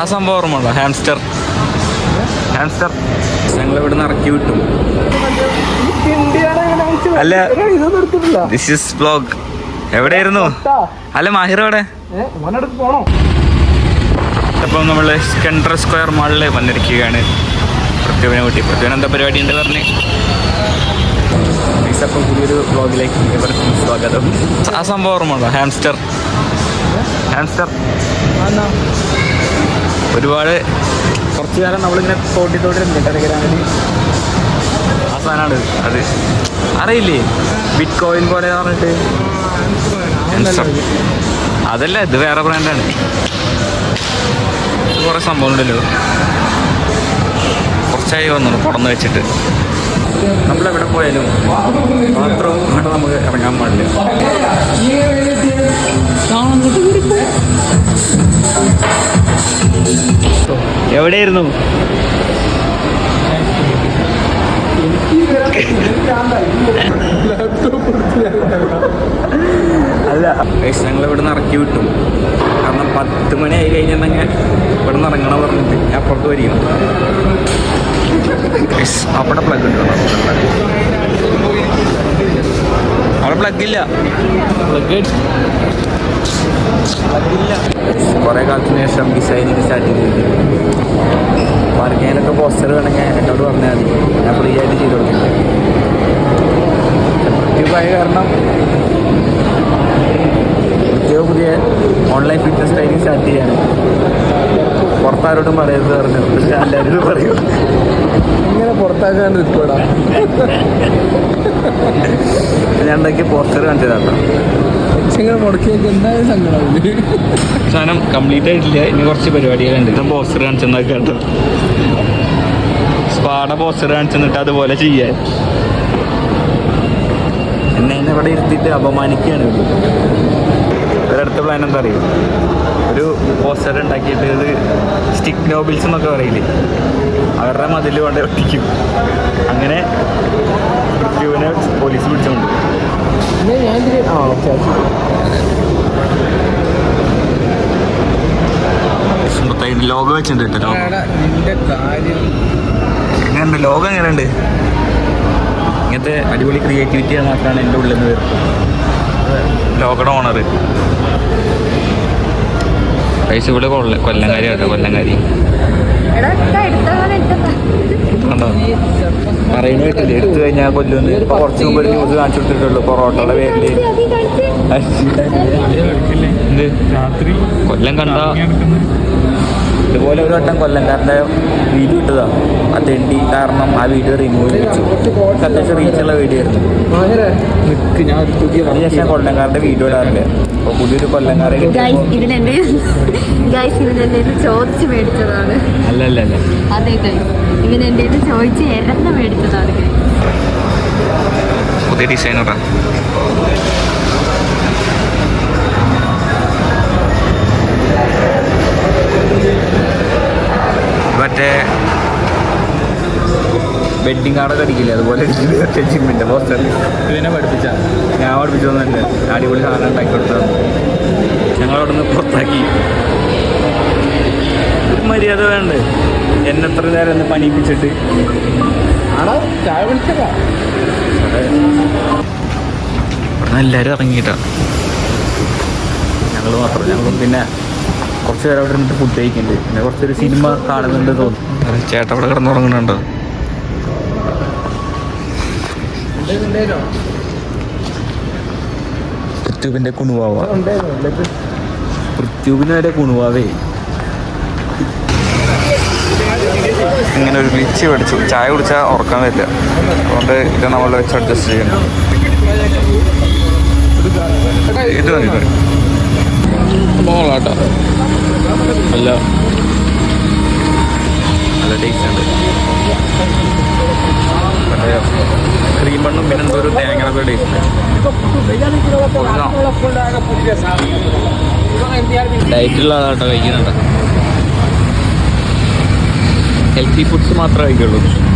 ആ സംഭവം ഓർമ്മയുണ്ടോ? ഹാംസ്റ്റർ ഹാംസ്റ്റർ ഞങ്ങൾ ഇവിടെ നിന്ന് ഇറക്കി വിട്ടു. അല്ല ദിസ് ഇസ് വ്ലോഗ് എവിടെയായിരുന്നു? അല്ല മാഹിർ എവിടെ? അപ്പം നമ്മൾ സ്കെൻഡർ സ്ക്വയർ മാളിൽ വന്നിരിക്കുകയാണ്. പൃഥ്വിനെ കൂട്ടി. പൃഥ്വിന് എന്താ പരിപാടി ഉണ്ട് പറഞ്ഞ്? അപ്പം പുതിയൊരു ബ്ലോഗിലേക്ക് സ്വാഗതം. ആ സംഭവം ഓർമ്മ ഹാംസ്റ്റർ ഹാംസ്റ്റർ ഒരുപാട് കുറച്ച് കാലം നമ്മളിങ്ങനെ തോട്ടി ടെലഗ്രാമിൽ ആ സാധനമാണ് അത് അറിയില്ലേ? ബിറ്റ് കോയിൻ പോലെ പറഞ്ഞിട്ട്. അതല്ല ഇത് വേറെ ബ്രാൻഡാണ് കുറേ ഉണ്ടല്ലോ. കുറച്ചായി വന്നു പുറന്ന് വെച്ചിട്ട്. നമ്മളെവിടെ പോയാലും ഇവിടെ നമുക്ക് ഇറങ്ങാൻ പാടില്ല. എവിടെയായിരുന്നു? അല്ല. ഞങ്ങൾ ഇവിടെ നിന്ന് ഇറക്കി വിട്ടു. കാരണം പത്ത് മണി ആയി കഴിഞ്ഞാൽ തന്നെ ഇവിടെ നിന്ന് ഇറങ്ങണം പറഞ്ഞിട്ട് ഞാൻ അപ്പുറത്ത് വരിക അവിടെ പ്ലഗ് ഉണ്ട് അവിടെ പ്ലഗ് ഇല്ല. പ്ലഗ് ഇല്ല. കുറേ കാലത്തിന് ശേഷം ഡിസൈനിങ് സ്റ്റാർട്ട് ചെയ്തിട്ടുണ്ട് വരയ്ക്കാനൊക്കെ പോസ്റ്റർ വേണമെങ്കിൽ എന്നോട് പറഞ്ഞാൽ മതി. ഞാൻ ഫ്രീ ആയിട്ട് ചെയ്ത് കൊടുക്കില്ല ആയി കാരണം ഏറ്റവും പുതിയ ഓൺലൈൻ ഫിറ്റ്നസ് ട്രെയിനിങ് സ്റ്റാർട്ട് ചെയ്യാണ്. പുറത്താരോടും പറയരുത് പറഞ്ഞു. പക്ഷെ എല്ലാവരും പറയൂ. ഇങ്ങനെ പുറത്താക്കാൻ നിൽക്കൂടാ. ഞാൻ ഉണ്ടാക്കിയ പോസ്റ്റർ കാണിച്ചതാട്ടോ. ഇങ്ങനെ മുടക്കി എന്തായാലും സങ്കടമില്ല സാധനം കംപ്ലീറ്റ് ആയിട്ടില്ല. ഇനി കുറച്ച് പരിപാടികളുണ്ട്. പോസ്റ്റർ കാണിച്ചെന്നാ കേട്ടോ. സ്പാട പോസ്റ്റർ കാണിച്ചെന്നിട്ട് അതുപോലെ ചെയ്യാൻ. എന്നെ എന്നെ ഇവിടെ ഇരുത്തിയിട്ട് അപമാനിക്കുകയാണ്. ഒരടുത്ത പ്ലാൻ എന്താ അറിയോ? ഒരു പോസ്റ്റർ ഉണ്ടാക്കിയിട്ട് ഇത് സ്റ്റിക്ക് നോബിൾസ് എന്നൊക്കെ പറയില്ലേ? അവരുടെ മതിൽ കൊണ്ട് ഒട്ടിക്കും അങ്ങനെ പൃഥ്വിനെ പോലീസ് പിടിച്ചുകൊണ്ട് ഞാൻ ഇതിൽ ആ ഓക്കെ ലോഗോ വെച്ചിട്ടുണ്ട് കേട്ടോ. ലോഗോ എങ്ങനെയുണ്ട് ലോകം എങ്ങനെയുണ്ട് ഇങ്ങനത്തെ അടിപൊളി ക്രിയേറ്റിവിറ്റി മാത്രമാണ് എന്റെ ഉള്ളിൽ നിന്ന് വരുന്നത്. ലോഗോ ഓണർ പൈസ ഇവിടെ കൊല്ല കൊല്ലങ്കാരി കേട്ടോ കൊല്ലങ്കാരി എടാ കേട്ടില്ല? എടുത്തു കഴിഞ്ഞാൽ കൊല്ലുമെന്ന് ഇപ്പൊ കുറച്ച് മുമ്പ് ഒരു ന്യൂസ് കാണിച്ചു കൊടുത്തിട്ടുള്ളൂ പൊറോട്ടയുടെ പേരിൽ. കൊല്ലം കണ്ട ഇതുപോലെ ഒരു വട്ടം കൊല്ലംകാരന്റെ വീഡിയോ ഇട്ടതാ. ആ തെണ്ടി കാരണം ആ വീഡിയോ റിമൂവ് ചെയ്തു. അത്യാവശ്യം റീച്ചുള്ള വീഡിയോ ആയിരുന്നു. നിക്ക് ഞാൻ ഒരു പുതിയ അതിനുശേഷം കൊല്ലംകാരന്റെ വീഡിയോ ഇടാറില്ല അപ്പോൾ പുതിയൊരു കൊല്ലംകാരെ ചോദിച്ചു ചോദിച്ച് മേടിച്ചതാണ്. അല്ല അല്ല അല്ല അതെ ഗൈസ് ഇവൻ എന്റെ ചോദിച്ച് എരന്ന് മേടിച്ചതാണ് പുതിയ ഡിസൈനറാ വെഡിങ് കാർഡൊക്കെ അടിക്കില്ലേ? അതുപോലെ അടിക്കുന്നത് ജിമ്മിന്റെ പോസ്റ്റർ ഇതിനെ പഠിപ്പിച്ച. ഞാൻ പഠിപ്പിച്ചൊന്നുമല്ല അടിപൊളി സാധനം ഉണ്ടാക്കി കൊടുത്തത്. ഞങ്ങളവിടെ നിന്ന് പുറത്താക്കി. ഒരു മര്യാദ വേണ്ട? എന്നെ എത്ര നേരം ഒന്ന് പണിയിപ്പിച്ചിട്ട്? എല്ലാവരും ഇറങ്ങിയിട്ടാ. ഞങ്ങൾ മാത്രം. ഞങ്ങളും പിന്നെ കുറച്ച് നേരം അവിടെ ഇരുന്നിട്ട് ഫുഡ് കഴിക്കുന്നുണ്ട് പിന്നെ കുറച്ചൊരു സിനിമ കാണുന്നുണ്ട് തോന്നുന്നു. ചേട്ടൻ അവിടെ കിടന്നുറങ്ങുന്നുണ്ടോ പൃഥ്വിന്റെ കുണുവാവ. പൃഥ്വിനെ കുണുവാവേ? ഇങ്ങനെ ഒരു ഗ്ലിച്ച് മേടിച്ചു ചായ കുടിച്ചാൽ ഉറക്കാൻ വരില്ല. അതുകൊണ്ട് ഇത് നമ്മൾ വെച്ച് അഡ്ജസ്റ്റ് ചെയ്യണം ഇത് മതി ഇത് മതി. മോളാട്ടോ. അല്ല. നല്ല ടേസ്റ്റ് ഉണ്ട് മറ്റേ ക്രീം ബണ്ണും പിന്നെ എന്തോ ഒരു തേങ്ങയുടെ ടേസ്റ്റ് ഡയറ്റുള്ള ആളാട്ടോ കഴിക്കുന്നുണ്ട്. ഹെൽത്തി ഫുഡ്സ് മാത്രമേ കഴിക്കുള്ളൂ.